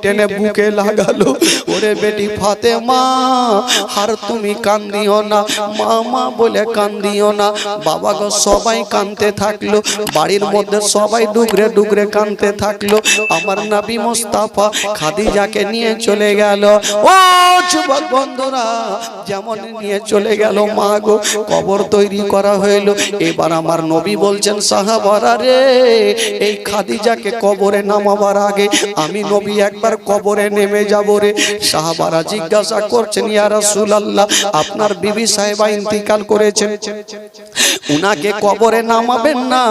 টেনে বুকে লাগালো। ওরে বেটি ফাতেমা আর তুমি কান্দিও না। মা মা বলে কান্দিও না। বাবা গো সবাই কানতে থাকল। বাড়ির মধ্যে সবাই ডুগরে ডুগরে কানতে থাকল। আমার নাবি মোস্তাফা খাদিজাকে নিয়ে চলে গেল। ও যুবক বন্ধুরা যেমন নিয়ে চলে গেল মা গো। কবর তৈরি করা হইল। এবার আমার নবী বলছেন সাহাবারা রে এই খাদিজাকে কবরে নামাবার আগে আমি নবী একবার কবরে নেমে যাব রে। সাহাবারা জিজ্ঞাসা করছেন, ইয়া রাসূলুল্লাহ, আপনার বিবি সাহেবা ইন্তিকাল করেছেন। উনাকে কবরে নামাবেন না?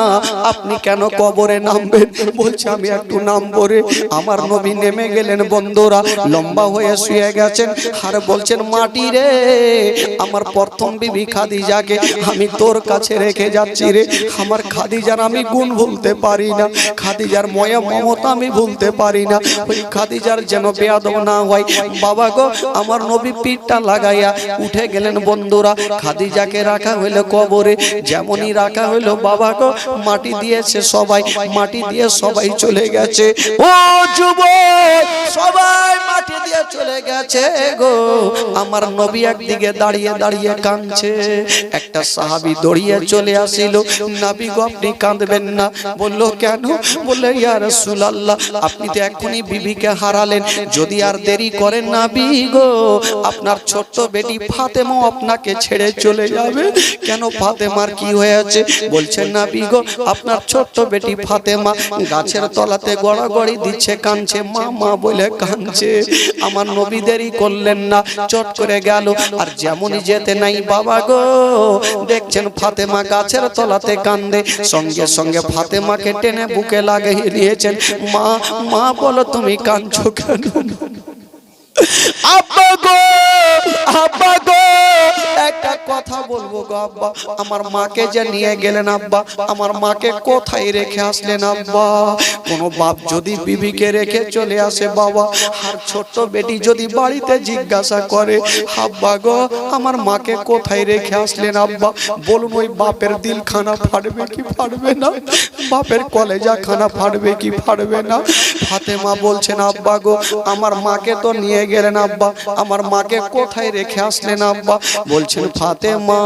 আপনি কেন কবরে নামবেন? বলছে, আমি একটু নামবো রে। আমার নবী নেমে গেলেন, বন্ধুরা লম্বা হয়ে শুয়ে গেছেন। আর বলছেন, মাটি রে, আমার প্রথম বিবি খাদিজাকে আমি তোর কাছে রেখে যাচ্ছি রে। আমার খাদিজার আমি গুণ ভুলতে পারি না। খাদিজার ময়া মমতা আমি ভুলতে পারি না। ওই খাদিজার যেন বেয়াদব না হয়। বাবা গো, আমার নবী পিঠটা লাগাইয়া উঠে গেলেন বন্ধুরা। খাদিজাকে রাখা হইল কবরে, যেমনই রাখা হইল বাবা গো, মাটি দিয়েছে সবাই, মাটি দিয়ে সবাই চলে গেছে। ও যুবক, সবাই মাটি দিয়ে চলে গেছে গো। আমার নবী একদিকে দাঁড়িয়ে দাঁড়িয়ে কাঁদছে। একটা সাহাবি দড়িয়ে চলে আসিল। নাবি গো, আপনি কাঁদবেন না। বলল, কেন? বললে, ইয়া রাসূলুল্লাহ, আপনি তো এখনই বিবিকে হারালেন। যদি আর দেরি করেন নাবি গো, আপনার ছোট্ট বেটি ফাতেমা আপনাকে ছেড়ে চলে যাবে। কেন ফাতেমার কি হয়েছে? বলছেন নাবি গো, আপনার ছোট্ট বেটি ফাতেমা গাছের তলাতে গড়াগড়ি দিচ্ছে, কাঁদছে মা মা বলে কাঁদছে। আমার নবী দেরি করলেন না, চট করে গেল। আর যেমনই যেতে নাই বাবা গো, দেখছেন ফাতেমা গাছের তলাতে কান্দে। সঙ্গে সঙ্গে ফাতেমাকে টেনে বুকে লাগিয়ে দিয়েছেন, মা মা বলো তুমি কাঁদছো কেন আব্বা গো আব্বা গো একটা কথা বলব গো আব্বা? আমার মাকে যে নিয়ে গেলেন আব্বা, আমার মাকে কোথায় রেখে আসলেন আব্বা? কোন বাপ যদি বিবিকে রেখে চলে আসে বাবা, আর ছোট্ট বেটি যদি বাড়িতে জিজ্ঞাসা করে, আব্বা গো, আমার মাকে কোথায় রেখে আসলেন আব্বা? বলুন, ওই বাপের দিল খানা ফাটবে কি ফাটবে না? বাপের কলেজা খানা ফাটবে কি ফাটবে না? ফাতেমা বলছেন, আব্বা গো, আমার মাকে তো নিয়ে গেলেন আব্বা, আমার মাকে কোথায় রেখে আসলেন আব্বা? বলছেন ফাতেমা,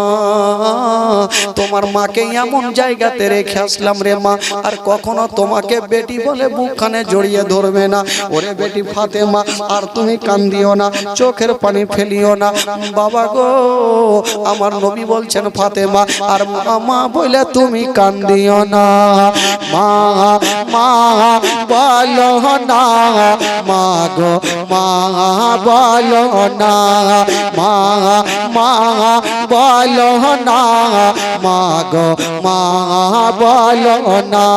তোমার মাকে এমন জায়গাতে রেখে আসলাম রে মা, আর কখনো তোমাকে বেটি বলে বুকখানে জড়িয়ে ধরবে না। ওরে বেটি ফাতেমা, আর তুমি কান্দিও না, চোখের পানি ফেলিও না। বাবা গো, আমার নবী বলছেন, ফাতেমা, আর মা বলে তুমি কান্দিও না। মা মা বলো না, মা গো, মা বলো না। মা মা বলো না মা গো মা বলো না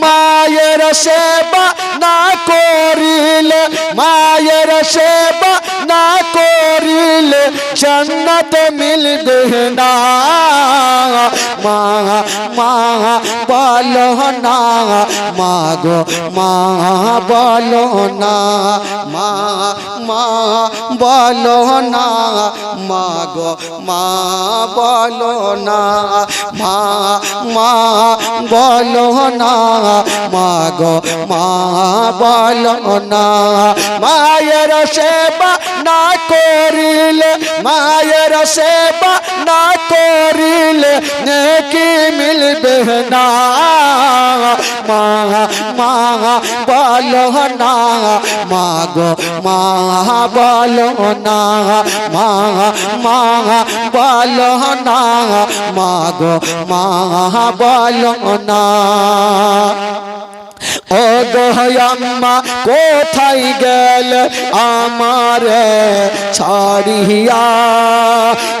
মায়ের সেবা না করিলে, মায়ের সেবা না করিলে জন্নত মিলবে না। মা মা, বলো না। মা গো, মা, বলো না। মা মা, বলো না। মা গো, মা, বলো না। মা মা, বলো না। মা মা, বলো না। মায়ের সেবা না করিলে মায়ের সেবা না করিলে নেকি মিলবে না। মা মা, বলো না। মা গো, মা, বলো না। মা মা, বলো না। মা গো, মা, বলো না। ও গোয়াম্মা কোথায় গেল আমার ছাড়িয়া।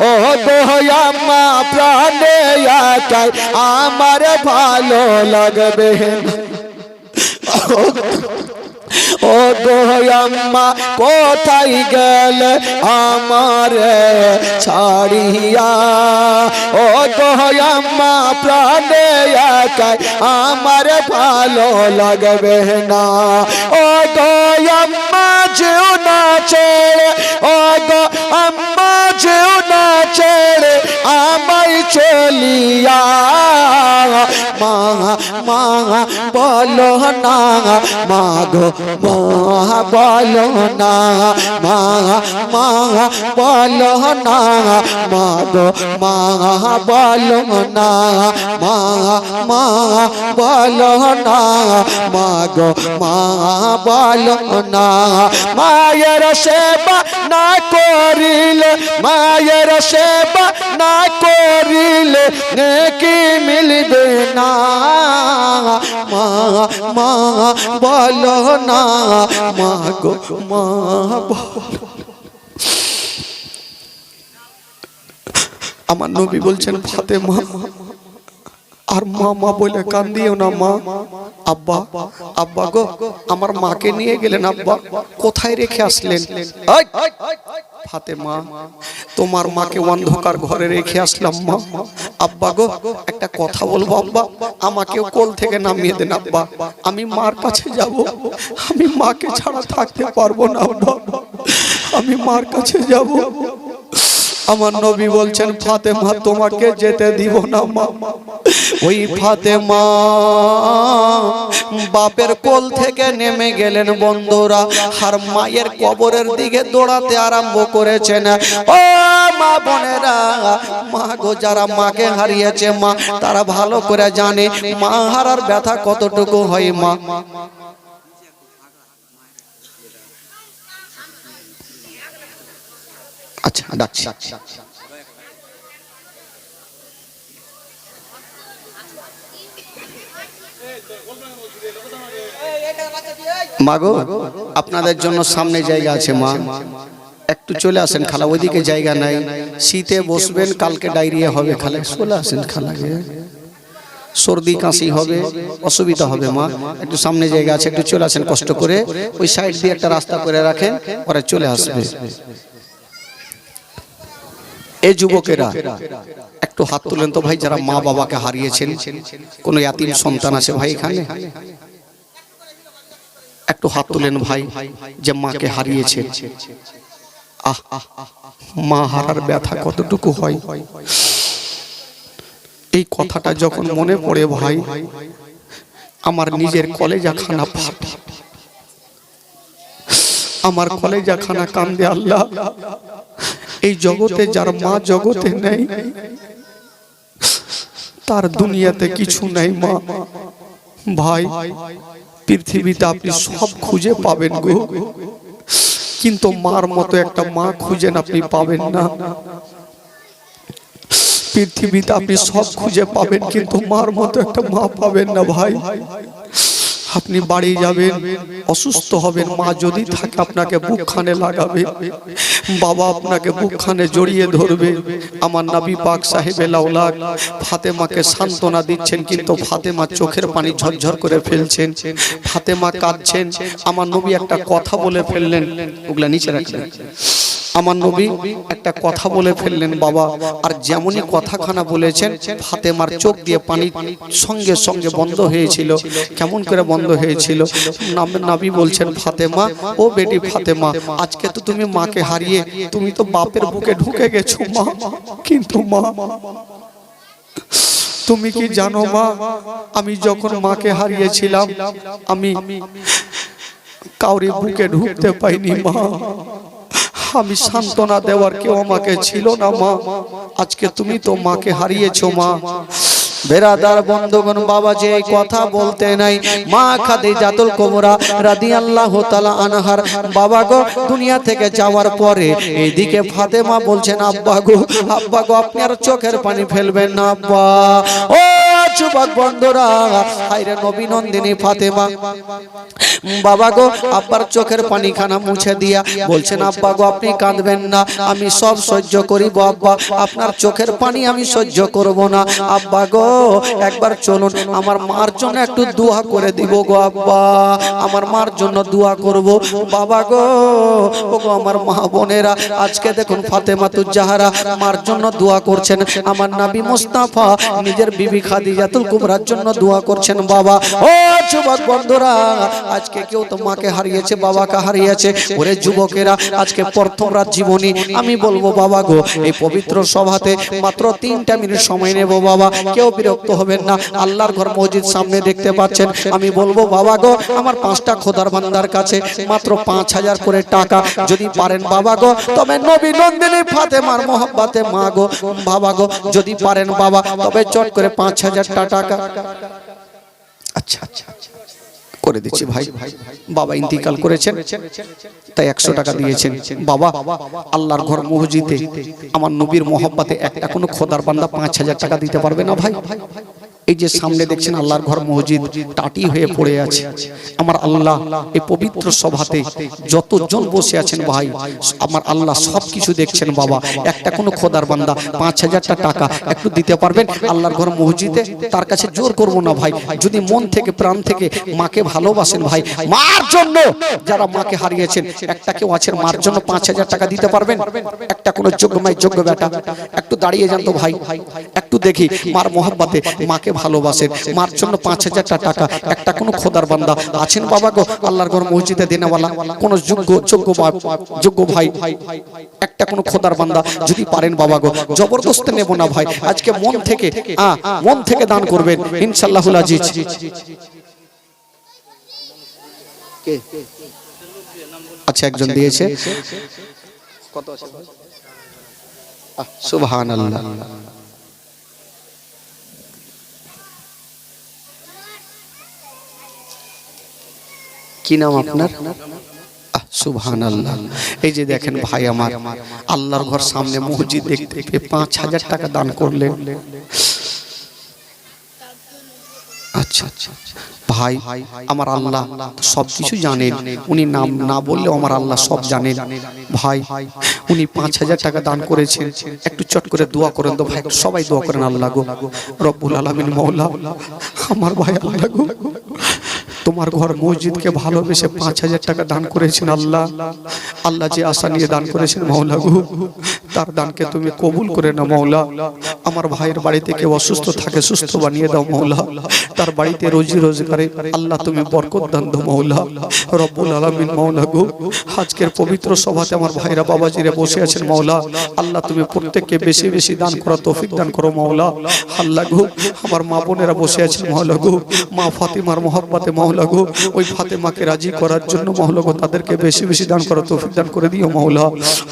ও গোয়াম্মা প্রাণে একাই, আমার ভালো লাগবে। ও গোয়াম্মা কোথায় গেল আমার ছাড়িয়া। ও গোয়াম্মা প্রাণে একাই, আমার ভালো লাগবে না। ও গোয়াম্মা যেও না ছেড়ে ও গো আম্মা যেও না ছেড়ে আমায় চলিয়া। মা মা, বলো না। মা মা, বলো না। মা মা, বলো না। মা মা, বলো না। মা মা, বলো না। মা মা, বলো না। মায়ের সেবা না করিলে, মায়ের সেবা না করিলে নেকি মিলবে না? মা মা, বলো না। মা গো, মা আমার নবী বলছেন, ফাতেমা, আর মা মা বলে কান্দিও না, মা। আব্বা আব্বা গো, আমার মাকে নিয়ে গেলেন, আব্বা। কোথায় রেখে আসলেন? ফাতেমা তোমার মাকে অন্ধকার ঘরে রেখে আসলাম মা। আব্বা গো একটা কথা বলব আব্বা? আমাকেও কোল থেকে নামিয়ে দেন আব্বা। আমি মার কাছে যাব আমি মাকে ছাড়া থাকতে পারব না আব্বা। আমি মার কাছে যাব। আমার নবী বলছেন ফাতেমা তোমাকে যেতে দিব না মা। ওই ফাতেমা বাপের কোল থেকে নেমে গেলেন বন্ধুরা আর মায়ের কবরের দিকে দৌড়াতে আরম্ভ করেছেন। ও মা বোনেরা মা গো যারা মাকে হারিয়েছে মা তারা ভালো করে জানে মা হারার ব্যথা কতটুকু হয় মা। আচ্ছা ডাকছি মাগো আপনাদের জন্য সামনে জায়গা আছে, মা। একটু চলে আসেন খালা, ওইদিকে জায়গা নাই। শীতে বসবেন, কালকে ডায়রিয়া হবে, খালা। চলে আসেন খালা সর্দি, কাশি হবে, অসুবিধা হবে, মা। একটু সামনে জায়গা আছে, একটু চলে আসেন কষ্ট করে। ওই সাইড দিয়ে একটা রাস্তা করে রাখেন, পরে চলে আসবে। এই যুবকেরা, একটু হাত তুলেন তো ভাই, যারা মা বাবাকে হারিয়েছেন, কোন ইয়াতিম সন্তান আছে ভাই এখানে? একটু হাত তুলেন ভাই, যে মাকে হারিয়েছেন। আহ, মা হারার ব্যথা কতটুকু হয়? এই কথাটা যখন মনে পড়ে ভাই, আমার নিজের কলেজা খানা আমার কলেজা খানা কান্দে আল্লাহ। এই জগতে যার মা জগতে নেই, তার দুনিয়াতে কিছু নেই মা। ভাই, পৃথিবীতে আপনি সব খুঁজে পাবেন গো। কিন্তু মার মতো একটা মা খুঁজেন আপনি পাবেন না। পৃথিবীতে আপনি সব খুঁজে পাবেন, কিন্তু মার মতো একটা মা পাবেন না ভাই। আপনি বাড়ি যাবেন, অসুস্থ হবেন, মা যদি থাকে আপনাকে বুকখানে লাগাবে। বাবা আপনাকে বুকখানে জড়িয়ে ধরবে। আমার নবী পাক সাহেব লাউলাক ফাতেমাকে সান্ত্বনা দিচ্ছেন, কিন্তু ফাতেমা চোখের পানি ঝরঝর করে ফেলছেন। ফাতেমা কাঁদছেন। আমার নবী একটা কথা বলে ফেললেন। ওগুলা নিচে রাখলেন। আমার নবী একটা কথা বলে ফেললেন, বাবা। আর যেমনই কথাখানা বলেছেন, ফাতেমার চোখ দিয়ে পানি সঙ্গে সঙ্গে বন্ধ হয়েছিল। কেমন করে বন্ধ হয়েছিল? নবী বলছেন, ফাতেমা, ও বেটি ফাতেমা, আজকে তো তুমি মাকে হারিয়ে তুমি তো বাপের বুকে ঢুকে গেছো, মা। কিন্তু মা, তুমি কি জানো, মা, আমি যখন মাকে হারিয়েছিলাম, আমি কাউরি বুকে ঢুকতে পাইনি, মা। আমি সান্ত্বনা দেওয়ার কেউ আমাকে ছিল না, মা। আজকে তুমি তো মাকে হারিয়েছো, মা। বেরাদার বন্ধগণ বাবা যে কথা বলতে নাই। মা খাদি জাতুল কোমরা রাদি আল্লাহ তালা আনহার বাবা গো, দুনিয়া থেকে যাওয়ার পরে এইদিকে ফাতেমা বলছেন, আব্বা গো আব্বা গো, আপনি আর চোখের পানি ফেলবেন না, আব্বা। ও যুবক বন্ধুরা হাইরে নবী নন্দিনী ফাতেমা। বাবা গো, আব্বার চোখের পানি খানা মুছে দিয়া বলছেন, আব্বা গো, আপনি কাঁদবেন না, আমি সব সহ্য করিব, আব্বা। আপনার চোখের পানি আমি সহ্য করব না। আব্বা গো, একবার চলুন, আমার মার জন্য একটু দোয়া করে দিব গো, আব্বা। আমার মার জন্য দোয়া করব। বাবা গো, ও গো, আমার মা বোনেরা, আজকে দেখুন ফাতেমাতুজ জাহারা মার জন্য দোয়া করছেন। আমার নাবি মুস্তাফা নিজের বিবি খাদিজা খাদিজাতুল কুবরার জন্য দোয়া করছেন বাবা। ও যুবক বন্ধুরা, আজকে কেউ তো মাকে হারিয়েছে, বাবাকে হারিয়েছে। ওরে যুবকেরা, আজকে প্রথম রাত জীবনী, আমি বলব বাবা গো, এই পবিত্র সভাতে মাত্র তিনটা মিনিট সময় নেব বাবা। কেউ বিরক্ত হবেন না, আল্লাহর ঘর মসজিদ সামনে দেখতে পাচ্ছেন। আমি বলব বাবা গো, আমার পাঁচটা খোদার বান্দার কাছে মাত্র পাঁচ হাজার করে টাকা যদি পারেন বাবা গো। তবে নবী নন্দিনী ফাতেমার মোহাব্বাতে মা গো, বাবা গো, যদি পারেন বাবা, তবে চট করে পাঁচ হাজার টাকা আচ্ছা আচ্ছা আচ্ছা। করে দিচ্ছি ভাই। বাবা ইন্তিকাল করেছেন, তাই একশো টাকা দিয়েছেন। বাবা, আল্লাহর ঘর মসজিদে আমার নবীর মোহাম্মতে একটা কোনো খোদার বান্দা পাঁচ হাজার টাকা দিতে পারবে না ভাই? এই যে সামনে দেখছেন আল্লাহর ঘর মসজিদ টাটি হয়ে পড়ে আছে। আমার আল্লাহ এই পবিত্র সভাতে যতজন বসে আছেন ভাই, আমার আল্লাহ সব কিছু দেখছেন বাবা। একটা কোনো খোদার বান্দা পাঁচ হাজারটা টাকা একটু দিতে পারবেন? আল্লাহর ঘর মসজিদে তার কাছে জোর করব না ভাই। যদি মন থেকে, প্রাণ থেকে মাকে ভালোবাসেন ভাই, মার জন্য যারা মাকে হারিয়েছেন, একটা কেউ আছেন, মার জন্য পাঁচ হাজার টাকা দিতে পারবেন? একটা কোনো যোগ্য মাই যোগ্য বেটা, একটু দাঁড়িয়ে যান তো ভাই। একটু দেখি, মার মোহাব্বাতে মাকে ভালোবাসেন মার জন্য পাঁচ হাজার টাকা। একটা কোনো খোদার বান্দা আছেন বাবা গো? আল্লাহর ঘর মসজিদে দেনেওয়ালা। কোনো যোগ্য যোগ্য যোগ্য ভাই একটা কোনো খোদার বান্দা যদি পারেন বাবা গো জবরদস্ত নেব না ভাই। আজকে মন থেকে আ মন থেকে দান করবেন ইনশাআল্লাহুল আজিজ। আচ্ছা একজন দিয়েছে। কত আছে? সুবহানাল্লাহ। কি নাম আপনার? এই যে দেখেন ভাই আমার, আল্লাহর ঘর সামনে মসজিদ দেখতে পাঁচ হাজার টাকা দান করলেন। আচ্ছা আচ্ছা ভাই, আমার আল্লাহ সব কিছু জানেন। উনি নাম না বললেও আমার আল্লাহ সব জানেন। ভাই, উনি পাঁচ হাজার টাকা দান করেছেন। একটু চট করে দোয়া করেন তো ভাই সবাই দোয়া করেন আল্লাহ গো। রব্বুল আলমিন মৌলা আমার ভাই আল্লাহ গো। তোমার ঘর মসজিদকে ভালোবেসে পাঁচ হাজার টাকা দান করেছেন আল্লাহ। আল্লাহ যে আশা নিয়ে দান করেছেন মৌলা গো। তার দানকে তুমি কবুল করে না মৌলা আমার ভাইয়ের বাড়িতে কেউ অসুস্থ থাকে, সুস্থ বানিয়ে দাও মৌলা তার বাড়িতে রোজি রোজগারে আল্লাহ তুমি বরকত দান দো মৌলা রব্বুল আলামিন মৌলা গো। আজকের পবিত্র সভাতে আমার ভাইরা বাবাজিরা বসে আছেন মৌলা আল্লাহ তুমি প্রত্যেককে বেশি বেশি দান করো তৌফিক দান করো মৌলা আল্লাহ গো, আমার মা বোনেরা বসে আছেন মৌলা গো। মা ফাতিমার মোহাব্বতে মৌলা গো। ওই ফাতেমাকে রাজি করার জন্য মৌলা গো, তাদেরকে বেশি বেশি দান করো তৌফিক দান করে দিও মৌলা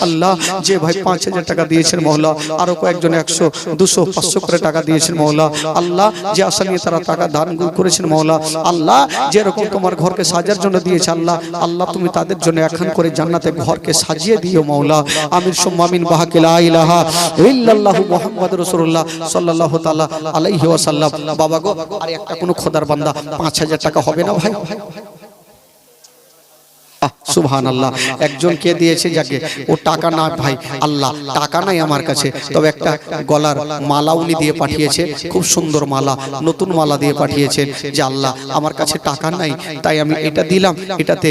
আল্লাহ, যে ভাই পাঁচ হাজার টাকা দিয়েছেন মৌলা আরও কয়েকজন একশো, দুশো, পাঁচশো করে টাকা দিয়েছেন মৌলা আল্লাহ যে আশা নিয়ে তারা টাকা দান করেছেন মৌলা আল্লাহ যেরকম তোমার ঘরকে সাজার জন্য দিয়েছে আল্লাহ আল্লাহ তুমি তাদের জন্য এখন করে জান্নাতে ঘরকে সাজিয়ে দিও মৌলা আমির সুম্মামিন বাহাকে লা ইলাহা তাআলা বাবা গো, আর একটা কোনো খোদার বান্দা 5000 টাকা হবে না ভাই? সুবহান আল্লাহ একজন কে দিয়েছে যাকে? ও টাকা না ভাই আল্লাহ। টাকা নাই আমার কাছে। তবে একটা গলার মালা উনি দিয়ে পাঠিয়েছে। খুব সুন্দর মালা নতুন মালা দিয়ে পাঠিয়েছেন যে আল্লাহ আমার কাছে টাকা নাই তাই আমি এটা দিলাম। এটাতে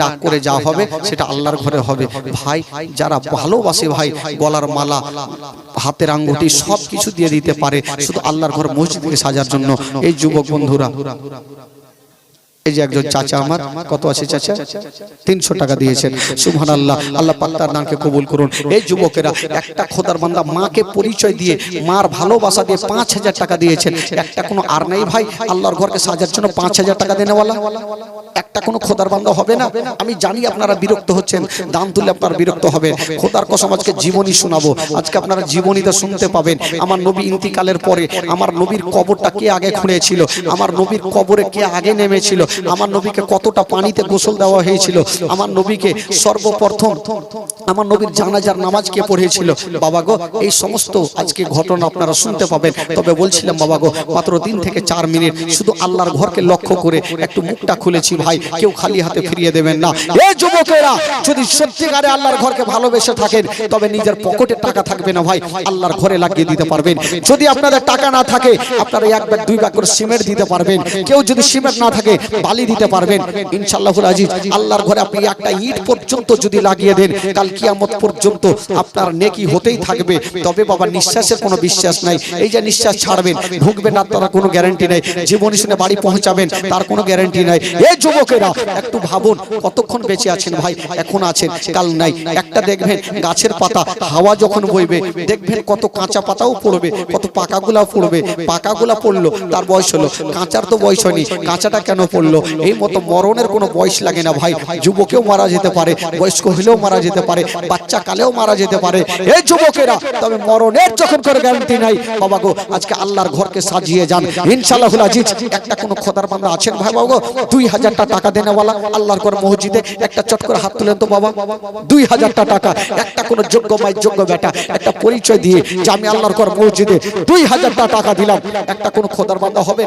ডাক করে যা হবে সেটা আল্লাহর ঘরে হবে। ভাই যারা ভালোবাসে ভাই গলার মালা হাতের আঙ্গুটি সব কিছু দিয়ে দিতে পারে। শুধু আল্লাহর ঘর মসজিদকে সাজার জন্য। এই যুবক বন্ধুরা এই যে একজন চাচা আমার কত আছে চাচা? তিনশো টাকা দিয়েছেন। সুবহান আল্লাহ আল্লাহ পাক্তার দানকে কবুল করুন। এই যুবকেরা একটা খোদার বান্দা মাকে পরিচয় দিয়ে মার ভালোবাসা দিয়ে পাঁচ হাজার টাকা দিয়েছেন। একটা কোনো আর নাই ভাই আল্লাহর ঘরকে সাজার জন্য পাঁচ হাজার টাকা দেনেওয়ালা। একটা কোনো খোদার বান্দা হবে না। আমি জানি আপনারা বিরক্ত হচ্ছেন। দান তুলে আপনারা বিরক্ত হবেন। খোদার কসম আজকে জীবনী শোনাবো। আজকে আপনারা জীবনীতে শুনতে পাবেন। আমার নবী ইন্তিকালের পরে আমার নবীর কবরটা কে আগে খুঁড়েছিল আমার নবীর কবরে কে আগে নেমেছিল আমার নবীকে কতটা পানিতে গোসল দেওয়া হয়েছিল? আমার নবীকে সর্বপ্রথম আমার নবীর জানাজার নামাজ কে পড়েছিল বাবা গো এই সমস্ত আজকে ঘটনা আপনারা শুনতে পাবেন। তবে বলছিলাম বাবা গো মাত্র তিন থেকে চার মিনিট শুধু আল্লাহর ঘরকে লক্ষ্য করে একটু মুখটা খুলেছি ভাই। কেউ খালি হাতে ফিরিয়ে দেবেন না। এই যুবকেরা যদি সত্যিকারে আল্লাহর ঘরকে ভালোবেসে থাকেন তবে নিজের পকেটে টাকা থাকবে না ভাই। আল্লাহর ঘরে লাগিয়ে দিতে পারবেন। যদি আপনাদের টাকা না থাকে আপনারা এক ব্যাগ দুই ব্যাগ করে সিমেন্ট দিতে পারবেন। কেউ যদি সিমেন্ট না থাকে বালি দিতে পারবেন। ইনশাআল্লাহুল আজিজ, আল্লাহর ঘরে আপনি একটা ইট পর্যন্ত যদি লাগিয়ে দেন, কাল কিয়ামত পর্যন্ত আপনার নেকি হতেই থাকবে। তবে বাবা, নিঃশ্বাসের কোনো বিশ্বাস নাই। এই যে নিঃশ্বাস ছাড়বেন ঢুকবেন না, তার কোনো গ্যারান্টি নাই। জীবনী শুনে বাড়ি পৌঁছাবেন, তার কোনো গ্যারান্টি নাই। এই যুবকেরা, একটু ভাবুন, কতক্ষণ বেঁচে আছেন ভাই? এখন আছেন, কাল নাই। একটা দেখবেন, গাছের পাতা, হাওয়া যখন বইবে, দেখবেন কত কাঁচা পাতাও পড়বে, কত পাকাগুলা পড়বে। পাকাগুলা পড়ল, তার বয়স হলো। কাঁচার তো বয়স হয়নি। কাঁচাটা কেন পড়ল? এই মতো মরণের কোনো বয়স লাগে না ভাই। যুবকেও মারা যেতে পারে, বয়স্ক হলেও মারা যেতে পারে, বাচ্চা কালেও মারা যেতে পারে। এই যুবকেরা, তবে মরণের যখন করে গ্যারান্টি নাই, বাবা গো, আজকে আল্লাহর ঘরকে সাজিয়ে যান। ইনশাআল্লাহ আজিজ, একটা কোনো খোদার বান্দা আছেন ভাই বাবা গো? দুই হাজারটা টাকা দেনেওয়ালা আল্লাহর ঘর মসজিদে, একটা চট করে হাত তুলেন তো বাবা। দুই হাজারটা টাকা, একটা কোনো যোগ্য মাই যোগ্য বেটা একটা পরিচয় দিয়ে যে আমি আল্লাহর ঘর মসজিদে দুই হাজারটা টাকা দিলাম। একটা কোনো খোদার বান্দা হবে?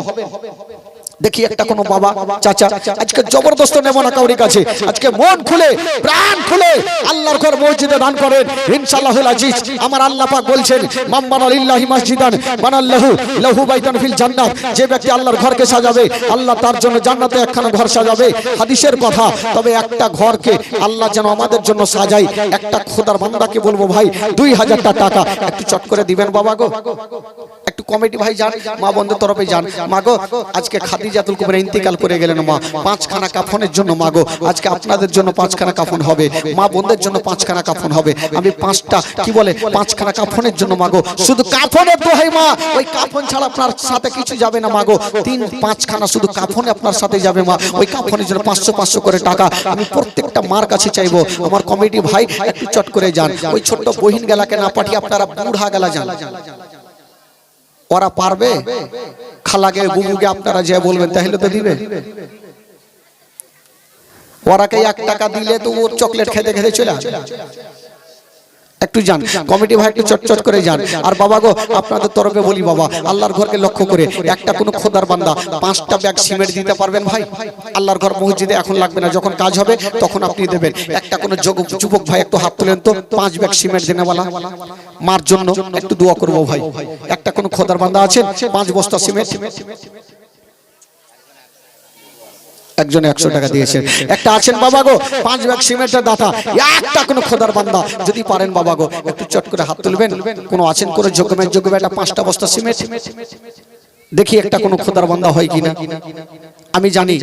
দেখি একটা কোনো বাবা চাচা আজকে জবরদস্ত নেব না কাউরি কাছে। আজকে মন খুলে প্রাণ খুলে আল্লাহর ঘর মসজিদে দান করেন। ইনশাআল্লাহুল আজিজ আমার আল্লাহ পাক বলছেন মাম্মান আলিল্লাহি মসজিদান বানাল্লাহু লাহু বাইতান ফিল জান্নাত যে ব্যক্তি আল্লাহর ঘরকে সাজাবে আল্লাহ তার জন্য জান্নাতে একখানা ঘর সাজাবে। হাদিসের কথা তবে একটা ঘরকে আল্লাহ যেন আমাদের জন্য সাজাই একটা খোদার বান্দাকে বলব ভাই দুই হাজারটা টাকা। একটু চট করে দিবেন বাবা গো। একটু কমিটি ভাই যান। মা বন্ধুর তরফে যান। মা গো আজকে খাদিজাতুল কুবরা ইন্তিকাল করে গেলেন, মা। পাঁচখানা কাফনের জন্য মা গো আজকে আপনাদের জন্য পাঁচখানা কাফন হবে। মা বোনদের জন্য পাঁচখানা কাফন হবে। আমি পাঁচটা, কি বলে, পাঁচখানা কাফনের জন্য মাগো। শুধু কাফনের দোহাই, মা। ওই কাফন ছাড়া আপনার সাথে কিছু যাবে না, মাগো। তিন, পাঁচখানা শুধু কাফনে আপনার সাথে যাবে, মা। ওই কাফনের জন্য পাঁচশো পাঁচশো করে টাকা। আমি প্রত্যেকটা মার কাছে চাইব। আমার কমিটি ভাই, একটু চট করে যান। ওই ছোট্ট বহিন গেলাকে না পাঠিয়ে আপনারা বুড়া গেলা যান। ওরা পারবে? খালাকে বুবুকে আপনারা যে বলবেন তাহলে তো দিবে। ওরাকে এক টাকা দিলে তো ওর চকলেট খেতে খেতে চলে আসবে। একটু যান। কমিটি ভাই একটু চটচট করে যান। আর বাবা গো আপনাদের তরফে বলি বাবা আল্লাহর ঘরকে লক্ষ্য করে একটা কোনো খোদার বান্দা পাঁচটা ব্যাগ সিমেন্ট দিতে পারবেন ভাই? আল্লাহর ঘর মসজিদে এখন লাগবে না। যখন কাজ হবে তখন আপনি দেবেন। একটা কোনো যুবক যুবক ভাই একটু হাত তুলেন তো পাঁচ ব্যাগ সিমেন্ট দেনেওয়ালা। মার জন্য একটু দোয়া করব ভাই। একটা কোনো খোদার বান্দা আছেন? পাঁচ বস্তা সিমেন্ট। একজন একশো টাকা দিয়েছেন একটা আছেন বাবা গো পাঁচ ব্যাগ সিমেন্টের দাতা। একটা কোনো খোদার বান্দা যদি পারেন বাবা গো একটু চট করে হাত তুলবেন। কোনো আছেন কোনো যোগ্যমের যোগ্য একটা পাঁচটা বস্তা সিমেন্ট। দেখি একটা কোনো খোদার বান্দা হয় কিনা। আমি জানি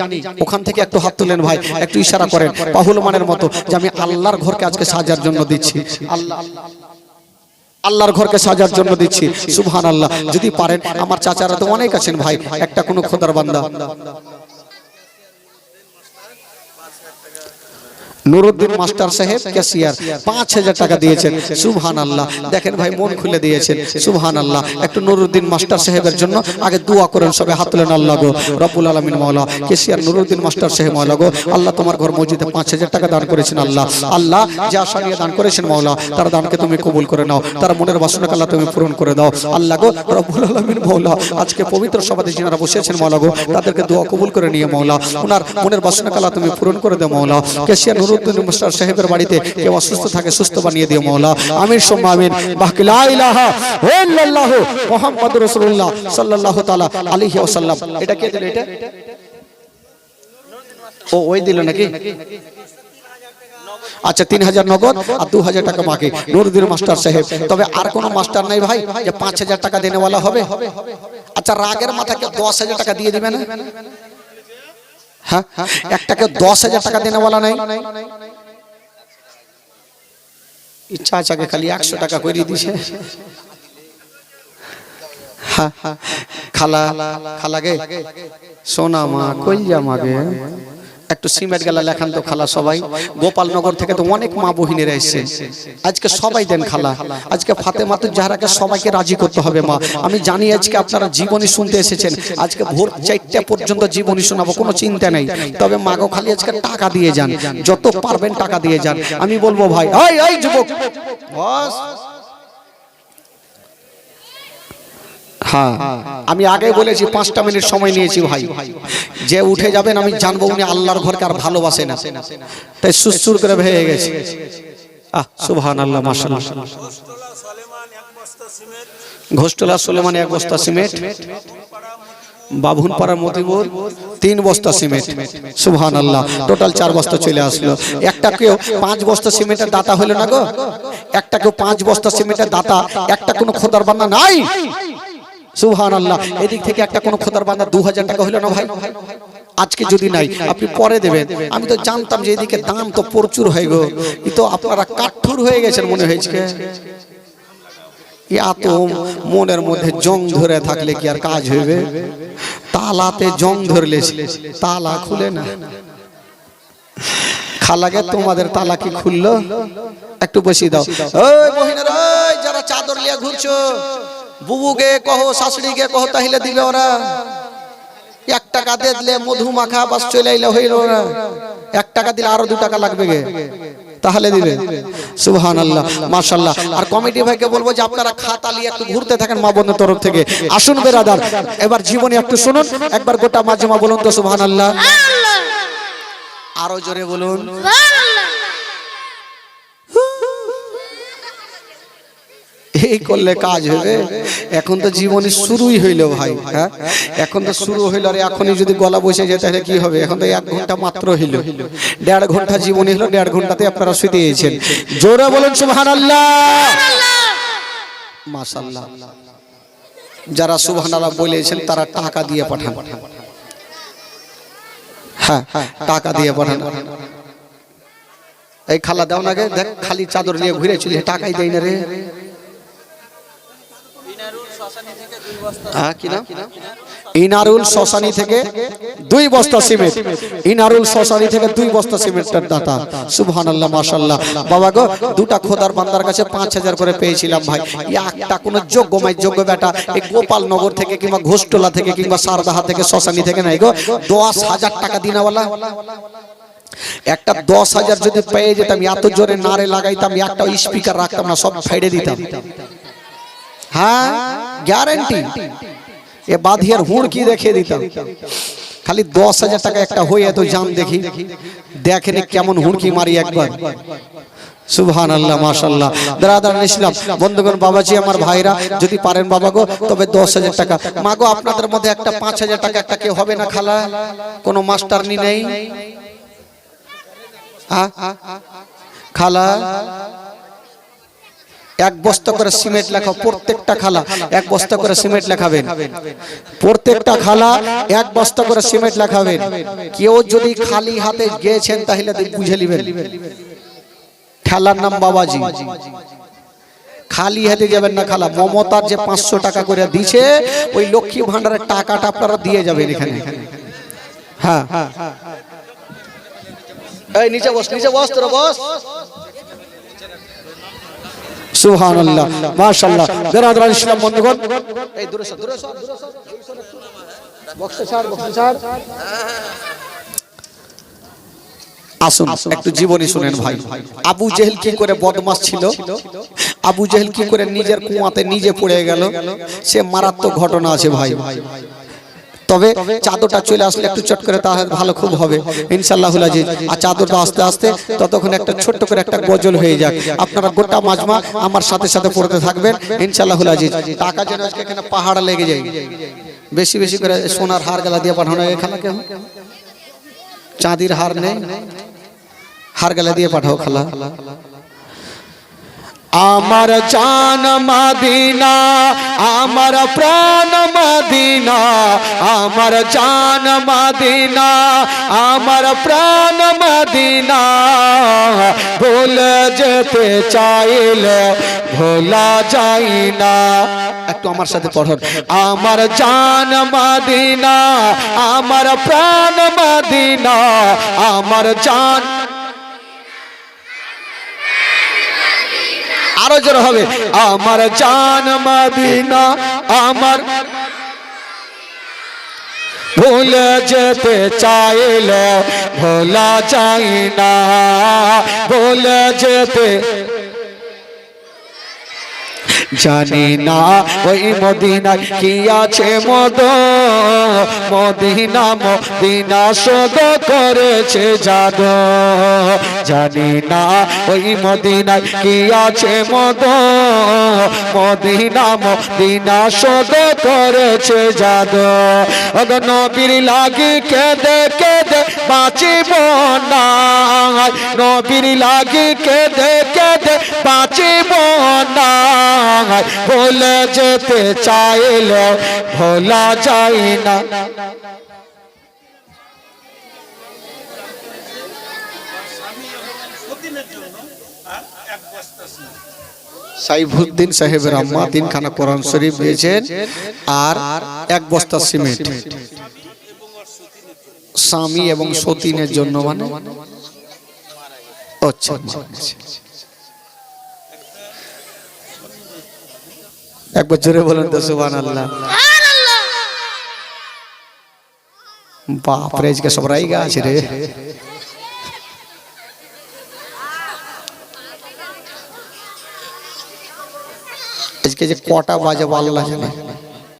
ওখান থেকে একটু হাত তুলেন ভাই একটু ইশারা করেন। পাহুল মানের মতো যে আমি আল্লাহর ঘরকে আজকে সাজার জন্য দিচ্ছি। আল্লাহ আল্লাহর ঘরকে সাজার জন্য দিচ্ছি সুবহান আল্লাহ যদি পারেন আমার চাচারা তো অনেক আছেন ভাই একটা কোনো খোদার বান্দা। নুরুদ্দিন মাস্টার সাহেব ক্যাশিয়ার পাঁচ হাজার টাকা দিয়েছেন। সুবহান আল্লাহ দেখেন ভাই, মন খুলে দিয়েছেন। সুবহান আল্লাহ একটু নুরুদ্দিন মাস্টার সাহেবের জন্য আগে দোয়া করেন সবে, হাত তুলেন আল্লাহ গো রব্বুল আলমিন মাওলা, ক্যাশিয়ার নুরুদ্দিন মাস্টার সাহেব মাওলা গো, আল্লাহ তোমার ঘর মসজিদে পাঁচ হাজার টাকা দান করেছেন আল্লাহ। আল্লাহ যা নিয়ে দান করেছেন মাওলা, তার দানকে তুমি কবুল করে নাও, তার মনের বাসনাকে আল্লাহ তুমি পূরণ করে দাও। আল্লাহ গো, রব্বুল আলমিন মাওলা, আজকে পবিত্র সভাতে যারা বসেছেন মাওলা গো, তাদেরকে দোয়া কবুল করে নিয়ে মাওলা। ওনার মনের বাসনাকে আল্লাহ তুমি পূরণ করে দাও মাওলা ক্যাশিয়ার নুরুদ্দিন মুস্তার সাহেবের বাড়িতে কেউ অসুস্থ থাকে, সুস্থ বানিয়ে দিও মৌলা। আমির সোম্মা আমিন। বাকি লা ইলাহা রাসূলুল্লাহ সাল্লাল্লাহু তাআলা আলাইহি ওয়াসাল্লাম। এটা কে দিল এটা? ও, ওই দিল নাকি? আচ্ছা তিন হাজার নগদ আর দু হাজার টাকা বাকি। নুরুদ্দিন মাস্টার সাহেব, তবে আর কোনো মাস্টার নাই ভাই? যে পাঁচ হাজার টাকা দেনেওয়ালা হবে? আচ্ছা রাগের মাথাকে দশ হাজার টাকা দিয়ে দিবে না? হ্যাঁ? একটাকে দশ হাজার টাকা দেনেওয়ালা নাই। ইচ্ছা আছে খালি একশো টাকা করে দিছে। হ্যাঁ, খালা খালাগে। সোনা মা কই জামাগে একটু সিমেন্ট গেলা লেখান তো খালা সবাই। গোপালনগর থেকে তো অনেক মা বহিনীরা এসছে। আজকে সবাই দেন খালা। আজকে ফাতেমাতুর জাহরাকে সবাইকে রাজি করতে হবে মা। আমি জানি আজকে আপনারা জীবনী শুনতে এসেছেন। আজকে ভোর চারটা পর্যন্ত জীবনী শোনাবো, কোনো চিন্তা নেই। তবে মা মাগো খালি আজকে টাকা দিয়ে যান। যত পারবেন টাকা দিয়ে যান। আমি বলব ভাই যুবক। বস। হ্যাঁ আমি আগে বলেছি, পাঁচটা মিনিট সময় নিয়েছি ভাই। যে উঠে যাবেন, আমি জানব উনি আল্লাহর ঘরকে আর ভালোবাসে না। তাই সুসুর করে ভেঙে গেছে। আহ আল্লাহ এক বস্তা সিমেন্ট। তিন বস্তা সিমেন্ট। আল্লাহ টোটাল চার বস্তা চলে আসলো। একটা কেউ পাঁচ বস্তা সিমেন্টের দাতা হলো না গো? একটা কেউ পাঁচ বস্তা সিমেন্টের দাতা, একটা কোনো খোদার বান্না নাই? সুবহান আল্লাহ এদিক থেকে একটা কোনো খোদার বান্দা দু হাজার টাকা হলো না ভাই? আজকে যদি নাই, আপনি পরে দেবেন। আমি তো জানতাম যে এদিকে দাম তো প্রচুর হয়ে গো। ই তো আপনারা কাঠুর হয়ে গেছেন মনে হয়েছে। এত মনের মধ্যে জং ধরে থাকলে কি আর কাজ হইবে? তালাতে জং ধরলে তালা খুলে না। খালাগে তোমাদের তালা কি খুললো? একটু বসিয়ে দাও। ওই মহিনারা যারা চাদর লিয়া ঘুরছো বুবুকে কহো শাশুড়িকে কহো তাহলে দিবে ওরা। এক টাকা দিয়ে দিলে মধু মাখা বাস চলে আইলে হইল ওরা এক টাকা দিলে আরও দু টাকা লাগবে গে। তাহলে দিবে। সুবহান আল্লাহ মাশাল্লাহ আর কমিটি ভাইকে বলব যে আপনারা খাতা নিয়ে একটু ঘুরতে থাকেন মা বোনের তরফ থেকে। আসুন বেরাদার এবার জীবনে একটু শুনুন। একবার গোটা মাঝে মা বলুন তো সুবহান আল্লাহ আরও জোরে বলুন। এই করলে কাজ হবে। এখন তো জীবনে শুরুই হইল ভাই হ্যাঁ? এখন তো শুরু হইল আর এখনই যদি গলা বসে যায় তাহলে কি হবে? এখন তো এক ঘণ্টা মাত্র হইল। দেড় ঘণ্টা জীবনে হলো, দেড় ঘন্টাতে আপনারা শুতে দিয়েছেন জোরে বলুন সুবহান আল্লাহ মাশাল্লাহ যারা সুবহান আল্লাহ বলেছেন তারা টাকা দিয়ে পাঠান। হ্যাঁ টাকা দিয়ে পাঠান। এই খালা দাও না দেখ খালি চাদর নিয়ে ঘুরে চলি, টাকাই দেয় না রে? ইনারুল শশানি থেকে দুই বস্তা সিমেন্ট। ইনারুল শশানি থেকে দুই বস্তা সিমেন্টের দাতা সুবহানাল্লাহ মাশাল্লাহ বাবা গো দুটা খোদার বান্দার কাছে পাঁচ হাজার করে পেয়েছিলাম ভাই। একটা কোন যোগ্য মাই যোগ্য বেটা এই গোপালনগর থেকে কিংবা ঘোষটোলা থেকে কিংবা সারদাহা থেকে শশানি থেকে নাই গো। দশ হাজার টাকা দিনাওয়ালা। একটা দশ হাজার যদি পেয়ে যেতাম এত জোরে নারে লাগাইতাম একটা স্পিকার রাখতাম না সব ফেড়ে দিতাম। হ্যাঁ গ্যারেন্টি এ বাধিয়ার হুড় কি দেখে দিতাম? খালি দশ হাজার টাকা একটা হয়ে এত জান দেখি। দেখেন কেমন হুড়কি মারি একবার। সুবহান আল্লাহ মাশাল্লাহ দাদা ইসলাম বন্ধুগণ, বাবাজি, আমার ভাইরা, যদি পারেন বাবা গো, তবে দশ হাজার টাকা। মা গো, আপনাদের মধ্যে একটা পাঁচ হাজার টাকা একটা কেউ হবে না খালা? কোনো মাস্টার নি নেই? হ্যাঁ? খালা? এক বস্তা করে সিমেন্ট লেখা প্রত্যেকটা খালা এক বস্তা করে সিমেন্ট লেখাবেন। প্রত্যেকটা খালা এক বস্তা করে সিমেন্ট লেখাবেন। কেউ যদি খালি হাতে গিয়েছেন তাহলে বুঝে নেবেন। ঠেলার নাম বাবাজি। খালি হাতে যাবেন না খালা। মমতার যে পাঁচশো টাকা করে দিছে, ওই লক্ষ্মী ভান্ডারের টাকাটা আপনারা দিয়ে যাবেন এখানে। হ্যাঁ। এই, নিচে বস নিচে বস, তোরা বস। মাশাআল্লাহ। বেরাদরান ইসলাম বন্ধুগণ। এই দূরে সর দূরে সর বক্সে ছাড় বক্সে ছাড়। আসুন একটু জীবনী শুনেন ভাই। আবু জেহেল কি করে বদমাস ছিল? আবু জেহেল কি করে নিজের কুয়াতে নিজে পড়ে গেল? সে মারাত্মক ঘটনা আছে ভাই ভাই ভাই। তবে চাদরটা চলে আসলে একটু চট করে তাহলে ভালো খুব হবে। ইনশাল্লাহ আজিজ। আর চাদরটা আস্তে আস্তে ততক্ষণ একটা ছোট্ট করে একটা গজল হয়ে যাক। আপনারা গোটা মাজমা আমার সাথে সাথে পড়তে থাকবেন। ইনশাল্লাহ আজিজ। টাকা যেন আজকে এখানে পাহাড় লেগে যায়। বেশি বেশি করে সোনার হার গেলা দিয়ে পাঠানো খালা কেন চাঁদির হার নেই। হার গেলা দিয়ে পাঠাও খালা। আমার জান মদিনা, আমার প্রাণ মদিনা, আমার জান মদিনা, আমার প্রাণ মদিনা। ভুলে যেতে চাইলে ভোলা যায় না। একটু আমার সাথে পড়ুন। আমার জান মদিনা, আমার প্রাণ মদিনা, আমার জান আরও জোর হবে। আমার জান মদিনা, আমার ভুলে যেতে চাইলে ভোলা চাই না, ভুলে যেতে জানি না, ওই মদিনায় কি আছে মদ? মদিনা মদিনা শোধ করেছে জাদ। জানি না, ওই মদিনায় কি আছে মদ? মদিনা মদিনা শোধ করেছে জাদ। ওগ নবীর লাগি কেঁদে কেঁদে বাঁচিব না। নবীর লাগি কেঁদে কেঁদে বাঁচিব না। ভুলে যেতে চাইলে ভোলা যায় না। সাইফুদ্দিন সাহেবের আম্মা তিনখানা কোরআন শরীফ দিয়েছেন আর এক বস্তা সিমেন্ট। স্বামী এবং সতীনের জন্য মানে? আচ্ছা। একবার জোরে বলেন তো সুবান আল্লাহ বাপ রে আজকে সব রাইগা আছে রে। আজকে যে কটা বাজে আল্লাহ জানে।